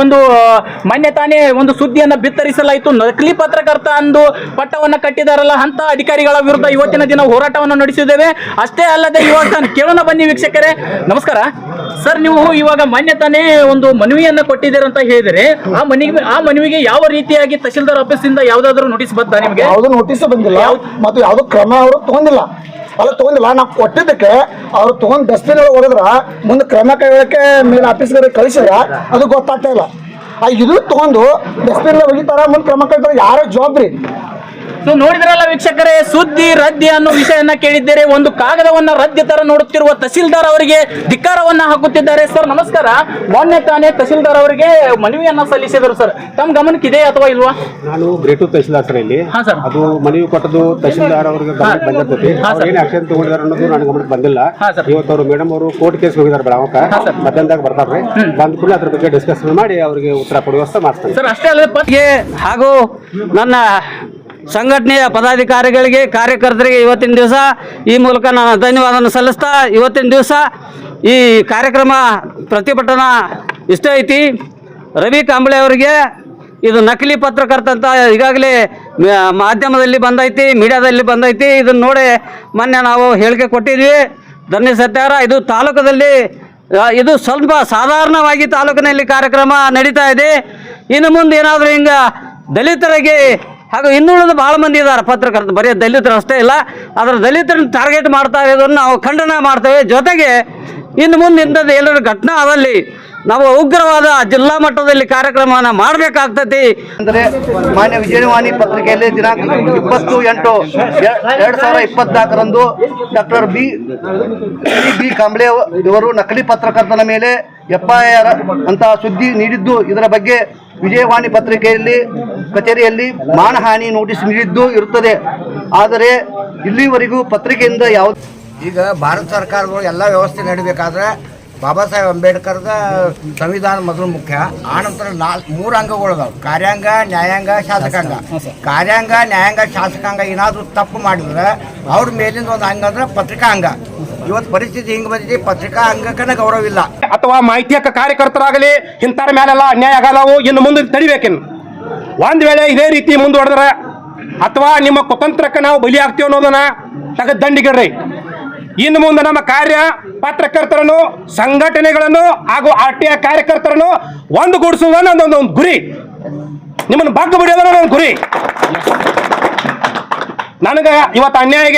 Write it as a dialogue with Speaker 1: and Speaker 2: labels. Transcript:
Speaker 1: ಒಂದು ಮೊನ್ನೆ ತಾನೇ ಒಂದು ಸುದ್ದಿಯನ್ನು ಬಿತ್ತರಿಸಲಾಯಿತು. ನಕಲಿ ಪತ್ರಕರ್ತ ಅಂದು ಪಟ್ಟವನ್ನ ಕಟ್ಟಿದಾರಲ್ಲ ಅಂತ ಅಧಿಕಾರಿಗಳ ವಿರುದ್ಧ ಇವತ್ತಿನ ದಿನ ಹೋರಾಟವನ್ನು ನಡೆಸಿದ್ದೇವೆ. ಅಷ್ಟೇ ಅಲ್ಲದೆ ಇವಾಗ ಕೇಳೋಣ ಬನ್ನಿ ವೀಕ್ಷಕರೇ. ನಮಸ್ಕಾರ. ಸರ್ ನೀವು ಇವಾಗ ಮೊನ್ನೆ ತಾನೇ ಒಂದು ಮನವಿಯನ್ನ ಕೊಟ್ಟಿದ್ದೀರ ಅಂತ ಹೇಳಿದರೆ ಆ ಮನವಿ ಆ ಮನವಿಗೆ ಯಾವ ರೀತಿಯಾಗಿ ತಹಶೀಲ್ದಾರ್ ಆಫೀಸ್ ಇಂದ ಯಾವ್ದಾದ್ರು ನೋಟಿಸ್ ಬಂತಾ ನಿಮಗೆ?
Speaker 2: ಯಾವ್ದು ನೋಟಿಸ್ ಬಂದಿಲ್ಲ. ಮತ್ತು ಯಾವ್ದು ಕ್ರಮ ಅವರು ತಗೊಂಡಿಲ್ಲ. ಅಲ್ಲ ತಗೊಂಡಿಲ್ಲ ನಾವು ಕೊಟ್ಟಿದ್ದಕ್ಕೆ ಅವ್ರು ತಗೊಂಡ್ ಡಸ್ಟ್ಬಿನ್ ಒಳಗೆ ಹೊಡೆದ್ರ ಮುಂದೆ ಕ್ರಮ ಕೈಗೊಳ್ಳಕ್ಕೆ ಆಫೀಸ್ ಆಫೀಸ್ಗಳಿಗೆ ಕಳಿಸಿದ್ರ ಅದು ಗೊತ್ತಾಗ್ತಾ ಇಲ್ಲ. ಆ ಇದು ತಗೊಂಡು ಡಸ್ಟ್ಬಿನ್ ಒಗಿತಾರ, ಮುಂದೆ ಕ್ರಮ ಕೈಗೊಳ್ತಾರೆ, ಯಾರ ಜವಾಬ್ದಾರಿ.
Speaker 1: ಸೊ ನೋಡಿದ್ರಲ್ಲ ವೀಕ್ಷಕರೇ ಸುದ್ದಿ ರದ್ದಿ ಅನ್ನೋ ವಿಷಯನ್ನ ಕೇಳಿದ್ದೇನೆ ಒಂದು ಕಾಗದವನ್ನ ರದ್ದಿ ತರ ನೋಡುತ್ತಿರುವ ತಹಸೀಲ್ದಾರ್ ಅವರಿಗೆ ಧಿಕ್ಕಾರವನ್ನ ಹಾಕುತ್ತಿದ್ದಾರೆ. ಸರ್ ನಮಸ್ಕಾರ. ಮೊನ್ನೆ ತಾನೇ ತಹಸೀಲ್ದಾರ್ ಅವರಿಗೆ ಮನವಿಯನ್ನ ಸಲ್ಲಿಸಿದರು ಸರ್. ತಮ್ಮ ಗಮನಕ್ಕೆ ಇದೆ ಅಥವಾ ಇಲ್ವಾ?
Speaker 3: ನಾನು ಗ್ರೇಟು ತಹಸೀಲ್ದಾರ್ ಸರ್ ಇಲ್ಲಿ.
Speaker 1: ಹಾ ಸರ್.
Speaker 3: ಅದು ಮನವಿ ಕೊಟ್ಟದು ತಹಸೀಲ್ದಾರ್ ಅವ್ರಿಗೆ ಗಮನಕ್ಕೆ ಬಂದಿರ್ತೈತಿ ಅವ್ರು ಏನು ಆಕ್ಷನ್ ತಗೊಂಡಿದ್ದಾರೆ ಅನ್ನೋದು ನನಗೆ ಗಮನಕ್ಕೆ ಬಂದಿಲ್ಲ.
Speaker 1: ಹಾ, ಸರ್.
Speaker 3: ಇವತ್ತು ಅವರು ಮೇಡಮ್ ಅವರು ಕೋರ್ಟ್ ಕೇಸ್ ಹೋಗಿದ್ದಾರೆ ಬೆಳಗಾವಕ ಮಧ್ಯಾಹ್ನದಾಗ ಬರ್ತಾರೆ. ಬಂದ ಕೂಡ ಅದ್ರ ಬಗ್ಗೆ ಡಿಸ್ಕಸ್ ಮಾಡಿ ಅವರಿಗೆ ಉತ್ತರ ಕೊಡುವ ವ್ಯವಸ್ಥೆ ಮಾಡ್ತಾರೆ
Speaker 1: ಸರ್ ಅಷ್ಟೇ ಅಲ್ಲದೆ ಪತ್-
Speaker 4: ಗೆ ಹಾಗೂ ನನ್ನ ಸಂಘಟನೆಯ ಪದಾಧಿಕಾರಿಗಳಿಗೆ, ಕಾರ್ಯಕರ್ತರಿಗೆ ಇವತ್ತಿನ ದಿವಸ ಈ ಮೂಲಕ ನಾನು ಧನ್ಯವಾದವನ್ನು ಸಲ್ಲಿಸ್ತಾ, ಇವತ್ತಿನ ದಿವಸ ಈ ಕಾರ್ಯಕ್ರಮ ಪ್ರತಿಭಟನಾ ಇಷ್ಟ ಐತಿ. ರವಿ ಕಾಂಬಳೆ ಅವರಿಗೆ ಇದು ನಕಲಿ ಪತ್ರಕರ್ತ ಅಂತ ಈಗಾಗಲೇ ಮಾಧ್ಯಮದಲ್ಲಿ ಬಂದೈತಿ, ಮೀಡಿಯಾದಲ್ಲಿ ಬಂದೈತಿ. ಇದನ್ನು ನೋಡಿ ಮೊನ್ನೆ ನಾವು ಹೇಳಿಕೆ ಕೊಟ್ಟಿದ್ವಿ. ಧನ್ಯ ಸತ್ಯಾರ, ಇದು ತಾಲೂಕದಲ್ಲಿ ಇದು ಸ್ವಲ್ಪ ಸಾಧಾರಣವಾಗಿ ತಾಲೂಕಿನಲ್ಲಿ ಕಾರ್ಯಕ್ರಮ ನಡೀತಾ ಇದೆ. ಇನ್ನು ಮುಂದೆ ಏನಾದರೂ ಹಿಂಗೆ ದಲಿತರಿಗೆ ಹಾಗೂ ಇನ್ನುಳಿದ ಭಾಳ ಮಂದಿ ಇದ್ದಾರೆ ಪತ್ರಕರ್ತ ಬರೀ ದಲಿತರು ಅಷ್ಟೇ ಇಲ್ಲ. ಅದರ ದಲಿತರನ್ನು ಟಾರ್ಗೆಟ್ ಮಾಡ್ತಾ ಇರೋದನ್ನು ನಾವು ಖಂಡನ ಮಾಡ್ತೇವೆ. ಜೊತೆಗೆ ಇನ್ನು ಮುಂದೆ ಇಂಥದ್ದು ಘಟನೆ ಆದಲ್ಲಿ ನಾವು ಉಗ್ರವಾದ ಜಿಲ್ಲಾ ಮಟ್ಟದಲ್ಲಿ ಕಾರ್ಯಕ್ರಮವನ್ನು ಮಾಡಬೇಕಾಗ್ತತಿ
Speaker 5: ಅಂದರೆ ಮಾನ್ಯ ವಿಜಯವಾಣಿ ಪತ್ರಿಕೆಯಲ್ಲಿ ದಿನಾಂಕ ಇಪ್ಪತ್ತು ಎಂಟು ಎರಡು ಸಾವಿರದ ಇಪ್ಪತ್ನಾಲ್ಕರಂದು ಡಾಕ್ಟರ್ ಬಿ ಬಿ ಕಾಂಬ್ಳೆ ಇವರು ನಕಲಿ ಪತ್ರಕರ್ತನ ಮೇಲೆ ಎಫ್ಐಆರ್ ಅಂತಹ ಸುದ್ದಿ ನೀಡಿದ್ದು. ಇದರ ಬಗ್ಗೆ ವಿಜಯವಾಣಿ ಪತ್ರಿಕೆಯಲ್ಲಿ, ಕಚೇರಿಯಲ್ಲಿ ಮಾನಹಾನಿ ನೋಟಿಸ್ ನೀಡಿದ್ದು ಇರುತ್ತದೆ. ಆದರೆ ಇಲ್ಲಿವರೆಗೂ ಪತ್ರಿಕೆಯಿಂದ ಯಾವ
Speaker 6: ಈಗ ಭಾರತ ಸರ್ಕಾರಗಳು ಎಲ್ಲ ವ್ಯವಸ್ಥೆ ನಡಿಬೇಕಾದ್ರೆ ಬಾಬಾ ಸಾಹೇಬ್ ಅಂಬೇಡ್ಕರ್ದ ಸಂವಿಧಾನ ಮೊದಲು ಮುಖ್ಯ. ಆನಂತರ ನಾಲ್ಕು ಮೂರು ಅಂಗಗಳು ಅದಾವೆ ಕಾರ್ಯಾಂಗ, ನ್ಯಾಯಾಂಗ, ಶಾಸಕಾಂಗ. ಕಾರ್ಯಾಂಗ, ನ್ಯಾಯಾಂಗ, ಶಾಸಕಾಂಗ ಏನಾದರೂ ತಪ್ಪು ಮಾಡಿದ್ರೆ ಅವ್ರ ಮೇಲಿಂದ ಒಂದು ಅಂಗ ಅಂದ್ರೆ ಪತ್ರಿಕಾ ಅಂಗ ಇವತ್ತು ಪರಿಸ್ಥಿತಿ ಹಿಂಗ್ ಬಂದಿದೆ, ಪತ್ರಿಕಾ ಅಂಗಕ್ಕನ ಗೌರವ ಇಲ್ಲ.
Speaker 7: ಅಥವಾ ಹಕ್ಕ ಕಾರ್ಯಕರ್ತರಾಗಲಿ, ಇಂಥರ ಮೇಲೆಲ್ಲ ಅನ್ಯಾಯ ಆಗಲ್ಲವು ಇನ್ನು ಮುಂದೆ ತಡಿಬೇಕಿನ್ ಒಂದ್ ವೇಳೆ ಇದೇ ರೀತಿ ಮುಂದುವರೆದ್ರೆ, ಅಥವಾ ನಿಮ್ಮ ಕುತಂತ್ರಕ್ಕೆ ನಾವು ಬಲಿ ಆಗ್ತೀವಿ ಅನ್ನೋದನ್ನ ತಗದ್ ದಂಡಿಗಿಡ್ರಿ. ಇನ್ನು ಮುಂದೆ ನಮ್ಮ ಕಾರ್ಯ ಪತ್ರಕರ್ತರನ್ನು, ಸಂಘಟನೆಗಳನ್ನು ಹಾಗೂ ಆರ್ ಟಿ ಐ ಕಾರ್ಯಕರ್ತರನ್ನು ಒಂದುಗೂಡಿಸುವುದನ್ನು ನನ್ನೊಂದು ಒಂದು ಗುರಿ. ನಿಮ್ಮನ್ನು ಬಗ್ಗ ಬಿಡೋದನ್ನ ಒಂದು ಗುರಿ. ನನಗೆ ಇವತ್ತು ಅನ್ಯಾಯ